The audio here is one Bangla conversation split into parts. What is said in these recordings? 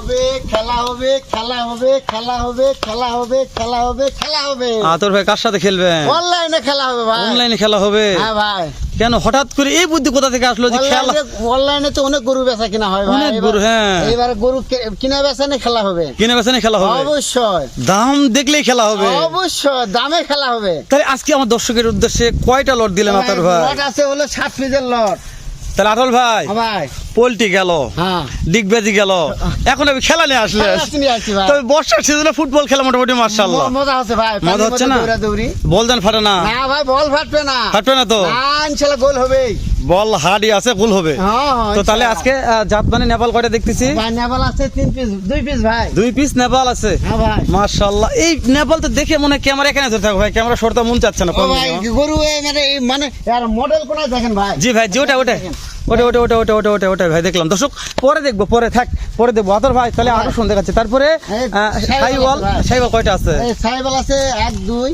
হবে খেলা হবে খেলা হবে খেলা হবে খেলা হবে খেলা হবে খেলা হবে। আতর ভাই কার সাথে খেলবেন অনলাইনে খেলা হবে ভাই। অনলাইনে খেলা হবে? হ্যাঁ ভাই। কেন হঠাৎ করে এই বুদ্ধি কোথা থেকে আসলো যে খেলা অনলাইনে তো অনেক গরু বেচা কিনা হয় ভাই। গরু, হ্যাঁ। এবার গরু কিনা বেচা নিয়ে খেলা হবে। কিনে বেচে খেলা হবে। অবশ্যই। দাম দেখলেই খেলা হবে। অবশ্যই দামে খেলা হবে। তাহলে আজকে আমার দর্শকের উদ্দেশ্যে কয়টা লট দিলেন আতর ভাই লট আছে হলো সাত পিসের লট। তাহলে আতর ভাই। হ্যাঁ ভাই। পোল্ট্রি গেল হ্যাঁ। ডিগবাজি গেল এখন আমি খেলা নিয়ে আসলে তবে বর্ষার সিজনে ফুটবল খেলা মোটামুটি মার্শাল্লাহ মজা হচ্ছে ভাই মজা হচ্ছে না? বল দেন ফাটে না। না ভাই বল ফাটবে না। ফাটবে না তো? না গোল হবে বল হাডি আছে গোল হবে। হ্যাঁ হ্যাঁ, তো তাহলে আজকে আহ, জাতমানি নেপাল কয়টা দেখতেছি? নেপাল আছে তিন পিস দুই পিস ভাই। দুই পিস নেপাল আছে? হ্যাঁ মার্শাল্লাহ এই নেপাল তো দেখে মনে হয় ক্যামেরা এখানে ধরে থাকো ভাই ক্যামেরা সরতে মন চাচ্ছে না গরু মানে মানে মডেল কোনায় দেখেন ভাই? জি ভাই জি ওটা ওটা ওটা ওটা ওটা ওটা ওটা ওটা ওটা ভাই দেখলাম। দর্শক পরে দেখব পরে থাক পরে দেখব। আতর ভাই তাহলে আরও শুন দেখাচ্ছে তারপরে সাইবল। সাইওয়াল কয়টা আছে? সাইবল আছে এক দুই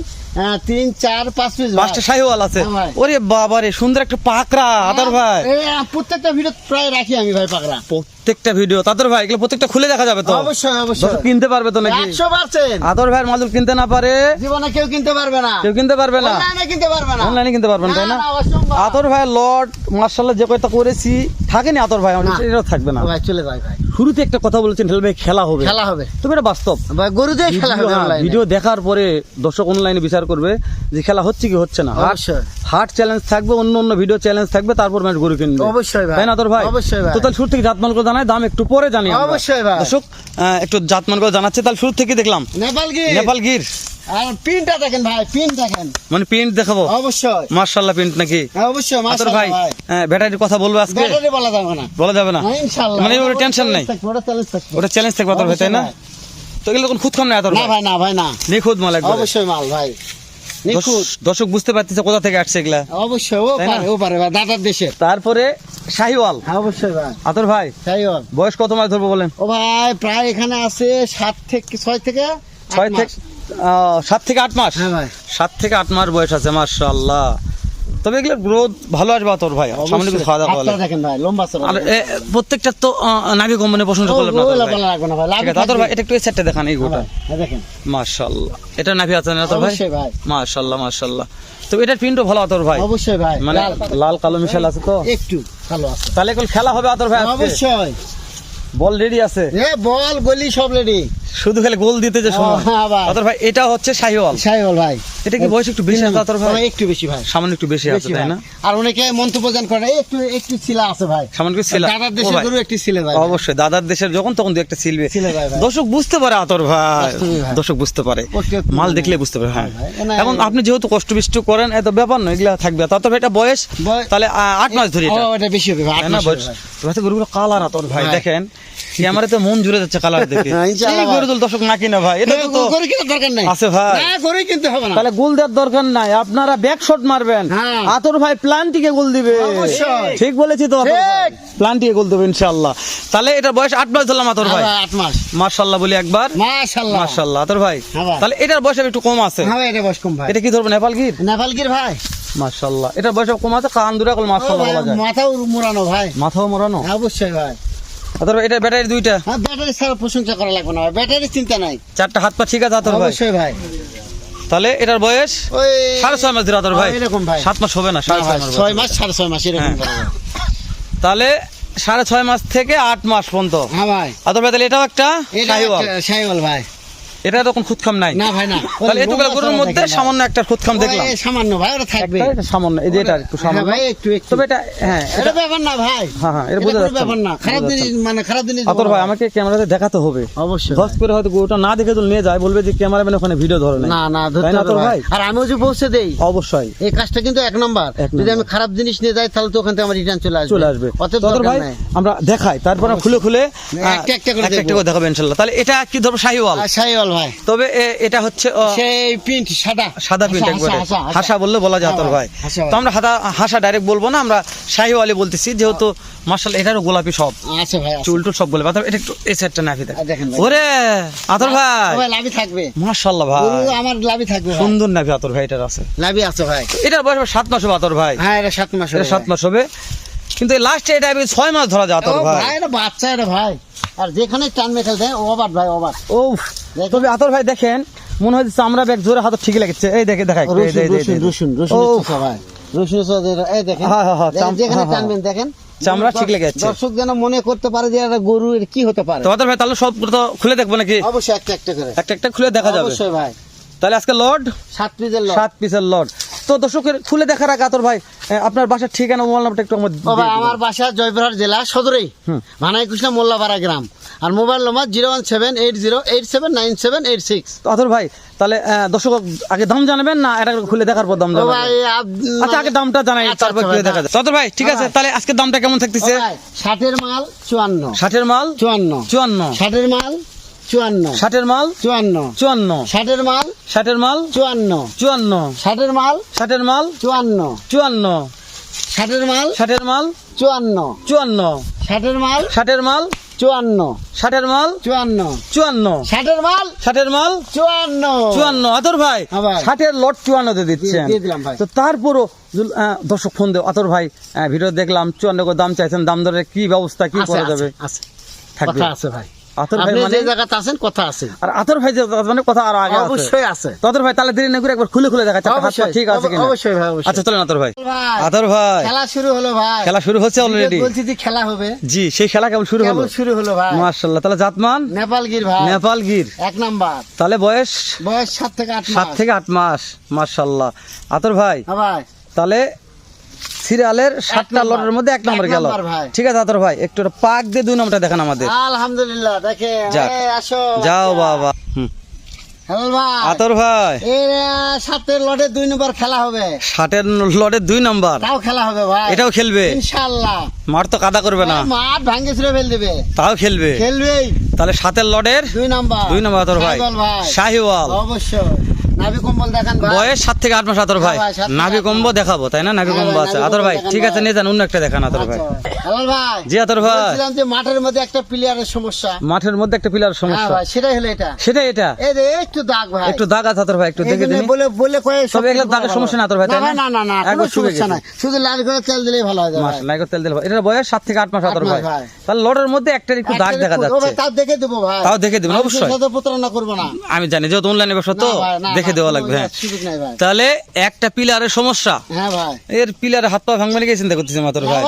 তিন চার পাঁচ পিস পাঁচটা সাইওয়াল আছে। হ্যাঁ ওরে বাবা রে সুন্দর একটা পাকড়া আতর ভাই। এই, আহ, প্রত্যেকটা ভিডিও প্রায় রাখি আমি ভাই পাকড়া। প্রত্যেকটা ভিডিও তাদের ভাই এগুলো প্রত্যেকটা খুলে দেখা যাবে তো? অবশ্যই অবশ্যই। কিনতে পারবে তো নাকি? একশো পার্সেন্ট আদর ভাইয়ের মাদুর কিনতে না পারে? জীবনে কেউ কিনতে পারবে না। কেউ কিনতে পারবে না? অনলাইনে কিনতে পারবে না। অনলাইনে কিনতে পারবেন তাই না না, না, আতর ভাই লর্ড মার্শাল্লাহ যে কয়টা করেছি থাকেনি আতর ভাই আমাদের এটাও থাকবে না। ভাই চলে ভাই ভাই। শুরুতে একটা কথা বলেছেন ভাই খেলা হবে। খেলা হবে। তবে এটা বাস্তব। গরু দিয়ে খেলা হবে হ্যাঁ, ভিডিও দেখার পরে দর্শক অনলাইনে বিচার করবে যে খেলা হচ্ছে কি হচ্ছে না। অবশ্যই। হাট চ্যালেঞ্জ থাকবে অন্য অন্য ভিডিও চ্যালেঞ্জ থাকবে তারপর ম্যাচ গরু কিনবে। অবশ্যই ভাই। তাই না তোর ভাই? অবশ্যই ভাই। তো তাহলে শুরু থেকে জাতমান করে জানাই দাম একটু পরে জানি অবশ্যই ভাই। দর্শক একটু জাতমান করে জানাচ্ছে তাহলে শুরু থেকে দেখলাম। নেপাল কি নেপাল গির। আর পিনটা দেখেন ভাই পিন দেখেন। মানে দেখাবো? অবশ্যই। নাকি? হ্যাঁ, অবশ্যই মাশাআল্লাহ ভাই ভাই। ব্যাটারির কথা বলব আজকে? ব্যাটারি বলা যাবে না। বলা যাবে না? হ্যাঁ, ইনশাআল্লাহ। মানে টেনশন নাই। ওটা চ্যালেঞ্জ থাকবে। ওটা চ্যালেঞ্জ থাকবে আতর ভাই তাই না? তো এগুলো কোন খুদ খাম না আতর না ভাই ভাই না ভাই না। নিখুঁত মাল একবার। অবশ্যই মাল ভাই দর্শক বুঝতে পারতেছে কোথা থেকে আসছে এগুলা। অবশ্যই ও পারে ও পারে দাদার দেশের। তারপরে শাহিওয়াল। হ্যাঁ অবশ্যই ভাই। আতর ভাই হোক। বয়স কত মাস ধরবো বলেন? ও ভাই প্রায় এখানে আছে সাত থেকে ছয় থেকে ছয়। থেকে সাত থেকে আট মাস? হ্যাঁ সাত থেকে আট মাস বয়স আছে মার্শাল্লাহ তবে এগুলো গ্রোথ ভালো আসবে আতর ভাই। সামনে কিছু খাওয়া দাওয়া দেখেন ভাই লম্বা আর প্রত্যেকটা তো নাভি করলাম না। লাগবে না ভাই আতর ভাই এটা একটু সেটটা দেখান এই গোটা। হ্যাঁ, দেখেন। মার্শাল্লাহ এটা নাভি আছে না আতর ভাই? অবশ্যই ভাই। মার্শাল্লাহ মার্শাল্লাহ তো এটার প্রিন্টও ভালো আতর ভাই। অবশ্যই ভাই মানে লাল। কালো মিশাল আছে তো? একটু ভালো আছে। তাহলে এখন খেলা হবে আতর ভাই অবশ্যই। বল রেডি আছে? এ বল গলি সব রেডি শুধু খালি গোল দিতে যে সময় হ্যাঁ ভাই। আতর ভাই এটা হচ্ছে শাহিওয়াল। সাইবল ভাই। এটা কি বয়স একটু বেশি আছে আতর ভাই? হ্যাঁ, একটু বেশি ভাই। সামান্য একটু বেশি আছে তাই না? আর অনেকে মন্তব্য জান করে একটু একটু ছিলা আছে ভাই। সামান্য কিছু ছিল। দাদার দেশের গরু একটু ছিলে ভাই অবশ্যই দাদার দেশের যখন তখন দু একটা সিলবে ছিলে ভাই, ভাই। দর্শক বুঝতে পারে আতর ভাই। দর্শক বুঝতে পারে। মাল দেখলে বুঝতে পারে হ্যাঁ। ভাই, এখন আপনি যেহেতু কষ্ট বিষ্ট করেন এত ব্যাপার নয় এগুলা থাকবে। তাতে এটা বয়স? তাহলে আট মাস ধরে এটা। বেশি হবে ভাই আট না মাস বয়স? ভাই। গরুগুলো কালার আতর ভাই ভাই। ক্যামেরাতে তো মন জুড়ে যাচ্ছে কালার দেখে। হ্যাঁ, গরু তো দর্শক না কিনা ভাই এটা তো গরু দরকার নাই। আছে ভাই। না গরু কিনতে হবে না। তাহলে গোল দেওয়ার দরকার নাই আপনারা ব্যাক শট মারবেন। হ্যাঁ। আতর ভাই প্লান্টিকে গোল দিবে। ঠিক বলেছি তো। প্লান্টিকে গোল দেবে ইনশাআল্লাহ। তাহলে এটা বয়স আট মাস ধরলাম আতর ভাই। হ্যাঁ আট মাস। মার্শাল্লাহ বলি একবার। মাশাআল্লাহ। মার্শাল্লাহ আতর ভাই। তাহলে এটার বয়স একটু কম আছে। হ্যাঁ এটা বয়স কম ভাই। এটা কি ধরবো নেপাল গির নেপাল গির ভাই। মার্শাল্লাহ এটার বয়স কম আছে কান দুরা কল ভাই, বলা যায়। মাথাও মুড়ানো ভাই। মাথাও মোড়ানো? অবশ্যই ভাই। আতর এটা ব্যাটারি দুইটা? হ্যাঁ ব্যাটারি ছাড়া প্রশংসা করা লাগবে না ব্যাটারি চিন্তা নাই। চারটা হাত পা ঠিক আছে আতর ভাই? অবশ্যই ভাই। তাহলে এটার বয়স? সাড়ে ছয় মাস ধরে আতর ভাই। এরকম ভাই। সাত মাস হবে না সাড়ে ছয় মাস ছয় মাস সাড়ে ছয় মাস এরকম হ্যাঁ। তাহলে সাড়ে ছয় মাস থেকে আট মাস পর্যন্ত। হ্যাঁ ভাই। আতর ভাই তাহলে এটাও একটা শাহিওয়াল। শাহিওয়াল ভাই। এটা তো কোন খুদখাম নাই। না ভাই না। তাহলে লম্বা গরুর মধ্যে সামান্য একটা খুদখাম দেখলাম। সামান্য ভাই ওটা থাকবে। এটা সামান্য এই যে এটা একটু হ্যাঁ সামান্য। ভাই একটু একটু। তবে এটা হ্যাঁ এটা ব্যাপার না ভাই। হ্যাঁ, হ্যাঁ, এটা বোঝা যাচ্ছে। ব্যাপার না, খারাপ জিনিস মানে খারাপ জিনিস আতর ভাই আমাকে ক্যামেরাতে দেখাতে হবে। অবশ্যই ধস করে হয়তো গরুটা না দেখে তো নিয়ে যায় বলবে যে ক্যামেরাম্যান ওখানে ভিডিও ধরে না না ধরতে না আতর ভাই। আর আমিও যে পৌঁছে দেই অবশ্যই। এই কাজটা কিন্তু এক নম্বর। যদি আমি খারাপ জিনিস নিয়ে যাই তাহলে তো ওখান থেকে আমার রিটার্ন চলে আসবে। চলে আসবে। আতর ভাই আমরা দেখাই তারপর খুলে খুলে একটা একটা করে দেখব। ইনশাল্লাহ। তাহলে এটা কি ধরবো শাহিওয়াল? শাহিওয়াল ভাই। তবে এটা হচ্ছে সেই প্রিন্ট সাদা। সাদা প্রিন্ট একবারে। হাসা, বললে বলা যায় হ্যাঁ তোর ভাই, ভাই। ভাই। তো আমরা হাতা হাসা ডাইরেক্ট বলব না আমরা শাহিওয়ালি বলতেছি যেহেতু মার্শাল এটারও গোলাপি সব। আছে ভাই আছে। চুল টুল সব গোলাপি। এটা একটু এই সাইডটা নাফি দেখেন ওরে আতর ভাই। ভাই লাভি থাকবে। ভাই। আমার লাভি থাকবে সুন্দর নাফি আতর ভাই এটার আছে। লাভি আছে ভাই। এটার বয়স সাত মাস হবে আতর ভাই। হ্যাঁ এটা সাত মাস সাত মাস হবে। কিন্তু লাস্টে এটা ছয় মাস ধরা যায় আতর ভাই। ভাই এটা বাচ্চা এটা ভাই। আর যেখানে টান মেটাল দেয় ওভার ভাই ওভার। ও তবে আতর ভাই দেখেন মনে হয় চামড়া ব্যাগ জোরে হাতে ঠিক লেগেছে। এই দেখে দেখাই। রসুন রসুন রসুন ভাই রসুন এই দেখেন। যেখানে। টানবেন দেখেন। চামড়া ঠিক লেগে যাচ্ছে। দর্শক যেন মনে করতে পারে যে একটা গরু এর কি হতে পারে। তোমাদের ভাই তাহলে সব খুলে দেখব নাকি? অবশ্যই একটা একটা করে। একটা একটা খুলে দেখা যাবে। অবশ্যই ভাই। তাহলে আজকে লর্ড? সাত পিসের লোক সাত পিসের লর্ড। তো দর্শকের খুলে দেখার আগে আতর ভাই আপনার বাসার ঠিকানা মোবাইল নাম্বারটা একটু আমার। আমার বাসা জয়পুরহাট জেলা সদরেই। ভানাই কৃষ্ণ মোল্লাপাড়া গ্রাম। আর mobile number zero one seven eight zero eight seven nine seven eight six. আতর ভাই তাহলে দর্শক আগে দাম জানাবেন না এটা খুলে দেখার পর দাম জানাবেন। আচ্ছা আগে দামটা জানাই আচ্ছা, তারপর আচ্ছা খুলে দেখা যায়। আতর ভাই ঠিক আছে। তাহলে আজকে দামটা কেমন থাকতেছে? ষাটের মাল চুয়ান্ন। ষাটের মাল চুয়ান্ন। চুয়ান্ন। ষাটের মাল চুয়ান্ন ষাটের মাল চুয়ান্ন চুয়ান্ন ষাটের মাল ষাটের মাল চুয়ান্ন চুয়ান্ন ষাটের মাল ষাটের মাল চুয়ান্ন চুয়ান্ন ষাটের মাল ষাটের মাল চুয়ান্ন চুয়ান্ন ষাটের মাল ষাটের মাল চুয়ান্ন ষাটের মাল চুয়ান্ন চুয়ান্ন ষাটের মাল ষাটের মাল চুয়ান্ন চুয়ান্ন আতর ভাই হ্যাঁ ষাটের লট চুয়ান্নতে দিচ্ছেন তো তারপরও দর্শক ফোন দেও আতর ভাই ভিডিও দেখলাম চুয়ান্ন দাম চাইছেন দাম দরের কি ব্যবস্থা কি করা যাবে থাকবে আছে ভাই আতর ভাই মানে জায়গাতে আছেন কথা আছে। আর আতর ভাই মানে কথা আর আগে আছে। অবশ্যই আছে। আতর ভাই তাহলে দেরি না করে একবার খুলে খুলে দেখা হাত ঠিক আছে কিনা? অবশ্যই ভাই অবশ্যই। আচ্ছা চলেন আতর ভাই। ভাই আতর ভাই। খেলা শুরু হলো ভাই। খেলা শুরু হচ্ছে অলরেডি বলছি যে খেলা হবে। জি সেই খেলা কেবল শুরু হলো। কেবল শুরু হলো ভাই। মাশাআল্লাহ তাহলে জাতমান? নেপালগির ভাই। নেপাল গির। এক নাম্বার। তাহলে বয়স? বয়স সাত থেকে আট সাত মাস। থেকে আট মাস মাশাআল্লাহ। আতর ভাই হ্যাঁ ভাই। তাহলে সিরিয়ালের সাতটা লটের মধ্যে এক নম্বর গেল। ঠিক আছে আতর ভাই একটু পাক দিয়ে দুই নম্বরটা দেখান আমাদের। আলহামদুলিল্লাহ দেখে আসো যাও বাবা। হুম। আতর ভাই। সাতের লটে দুই নম্বর খেলা হবে। ষাটের লটের দুই নম্বর। তাও খেলা হবে ভাই। এটাও খেলবে। ইনশাআল্লাহ। মার তো কাদা করবে না। মাঠ ভাঙ্গে ছিঁড়ে ফেল দেবে। তাও খেলবে। খেলবেই। তাহলে সাতের লটের দুই নাম্বার। দুই নম্বর আতর ভাই। শাহিওয়াল। অবশ্যই। নাভি কম্বল দেখান ভাই। বয়স সাত থেকে আট মাস আতর ভাই। হ্যাঁ নাভি আট কম্বো দেখাবো তাই না? নাভি হ্যাঁ কম্বো আছে। আতর ভাই ঠিক আছে নিয়ে যান অন্য একটা দেখান আতর ভাই। ভাই জি আতর ভাই। বলছিলাম যে মাঠের মধ্যে একটা প্লেয়ারের সমস্যা। মাঠের মধ্যে একটা পিলার হ্যাঁ সমস্যা। ভাই সেটাই হলো এটা। সেটাই এটা। এই যে একটু দাগ ভাই। একটু দাগ আছে আতর ভাই একটু দেখে দিন। বলে বলে কয়ে সব তবে এগুলো দাগের সমস্যা না তোর ভাই, না? না? না না কোনো সমস্যা নাই। শুধু লাল করে তেল দিলেই ভালো হয়ে। নাইকো তেল দিলে। এটার বয়স সাত থেকে আট মাস আতর ভাই। তাহলে লটের মধ্যে একটা একটু দাগ দেখা যাচ্ছে। তাও দেখে দেবো ভাই। তাও দেখে অবশ্যই। প্রতারণা করব না। আমি জানি যেহেতু অনলাইনে ব্যবসা তো না, দেওয়া লাগবে হ্যাঁ। তাহলে একটা পিলারের সমস্যা। হ্যাঁ ভাই। এর পিলারে হাত পা ভাঙবে নাকি চিন্তা করতেছি মাত্র ভাই?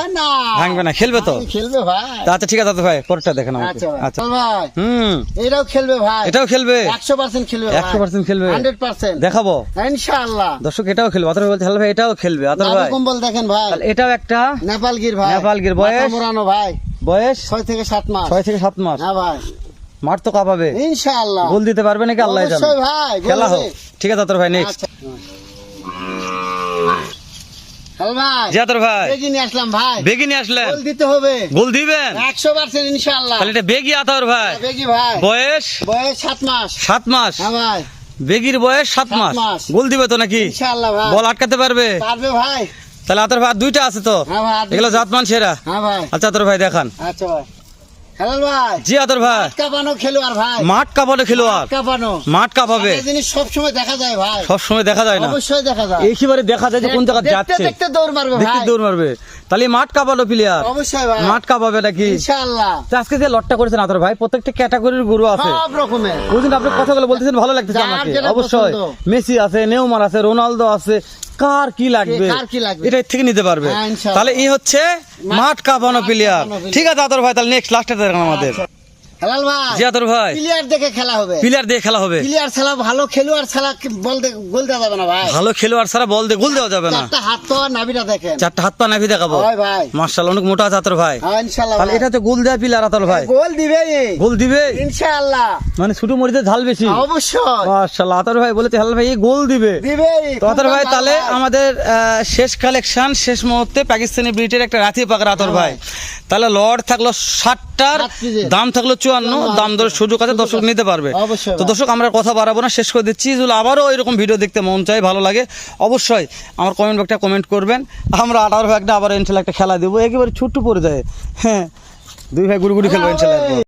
ভাঙবে না, খেলবে তো? খেলবে ভাই। আচ্ছা ঠিক আছে আতর ভাই পরেরটা দেখেন আমাকে। আচ্ছা ভাই। আচ্ছা। ভাই। হুম। এটাও খেলবে ভাই। এটাও খেলবে? একশো পার্সেন্ট খেলবে 100% খেলবে? হান্ড্রেড পার্সেন্ট দেখাবো? ইনশাআল্লাহ। দর্শক এটাও খেলবে। আতর ভাই ভাই এটাও খেলবে। আতর ভাই কম্বল দেখেন ভাই। তাহলে এটাও একটা নেপালগির ভাই। নেপালগির বয়স? মোড়ানো ভাই। বয়স? ছয় থেকে সাত মাস। ছয় থেকে সাত মাস। হ্যাঁ ভাই। মাঠ তো কাঁপাবে। ইনশাআল্লাহ। গোল দিতে পারবে নাকি? আল্লাহ জানে। ভাই খেলা হোক। ঠিক আছে তোর ভাই নেক্সট আচ্ছা। বয়স? সাত মাস। হ্যাঁ বেগির বয়স সাত মাস। গোল দিবে তো নাকি? বল আটকাতে পারবে? পারবে ভাই। তাহলে আতর ভাই দুইটা আছে তো? হ্যাঁ এগুলো জাতমান সেরা। হ্যাঁ আচ্ছা তোর ভাই দেখান। আচ্ছা ভাই। হ্যালো ভাই জি আতর ভাই। কাপানো খেলোয়াড় ভাই। মাঠ কাঁপানো খেলোয়াড়। কাপানো। মাঠ কাঁপাবে। এই জিনিস সবসময় দেখা যায় ভাই। সব সময় দেখা যায় না। অবশ্যই দেখা যায়। একেবারে দেখা যায় যে কোন জায়গায় যাচ্ছে। দেখতে দৌড় মারবে দেখতে দৌড় মারবে। তাহলে মাঠ কাঁপালো প্লেয়ার অবশ্যই ভাই। মাঠ কাঁপাবে নাকি? ইনশাআল্লাহ। আজকে যে লটটা করেছেন আতর ভাই প্রত্যেকটা ক্যাটাগরির গরু আছে। সব রকমের। ওই আপনি কথাগুলো বলতেছেন ভালো লাগতেছে আমাকে। অবশ্যই। মেসি আছে নেউমার আছে রোনালদো আছে কার কি লাগবে? এটা থেকে নিতে পারবে। হ্যাঁ, তাহলে এই হচ্ছে মাঠ কাঁপানো প্লেয়ার ঠিক আছে আদর ভাই তাহলে নেক্সট লাস্টে দেখেন আমাদের। হেলাল ভাই ভাই প্লেয়ার দেখে খেলা হবে। প্লেয়ার দিয়ে খেলা হবে। প্লেয়ার ছাড়া ভালো খেলোয়াড় ছাড়া বল গোল দেওয়া যাবে না ভাই। ভালো খেলোয়াড় ছাড়া বল দিয়ে গোল দেওয়া যাবে না। চারটা হাত আর নাভিটা দেখেন। চারটা হাত পা নাভি দেখাবো। হয় ভাই। মার্শাল অনেক মোটা ভাই। হ্যাঁ ইনশাআল্লাহ তাহলে এটা তো গোল প্লেয়ার ভাই। গোল দিবে গোল দিবে? ইনশাআল্লাহ। মানে ছোট মরিচে ঝাল বেশি। অবশ্যই। আতর ভাই বলেছে হাল ভাই গোল দিবে। দিবে আতর ভাই তাহলে আমাদের শেষ কালেকশন শেষ মুহূর্তে পাকিস্তানি ব্রিটের একটা রাথি পাকড়া আতর ভাই। তাহলে লর্ড থাকল ষাটটার দাম থাকল চুয়ান্ন দাম ধরে সুযোগ আছে দর্শক নিতে পারবে। তো। দর্শক আমরা কথা বাড়াবো না শেষ করে দিচ্ছি। যদি আবারও এরকম ভিডিও দেখতে মন চাই ভালো লাগে। অবশ্যই আমার কমেন্ট ব্যাগটা কমেন্ট করবেন। আমরা আঠারো একটা আবার ইনশাল্লাহ একটা খেলা দেবো। একেবারে ছুট্টু পড়ে যায় হ্যাঁ দুই ভাই গুড়ি গুড়ি খেলব ইনশাল্লাহ।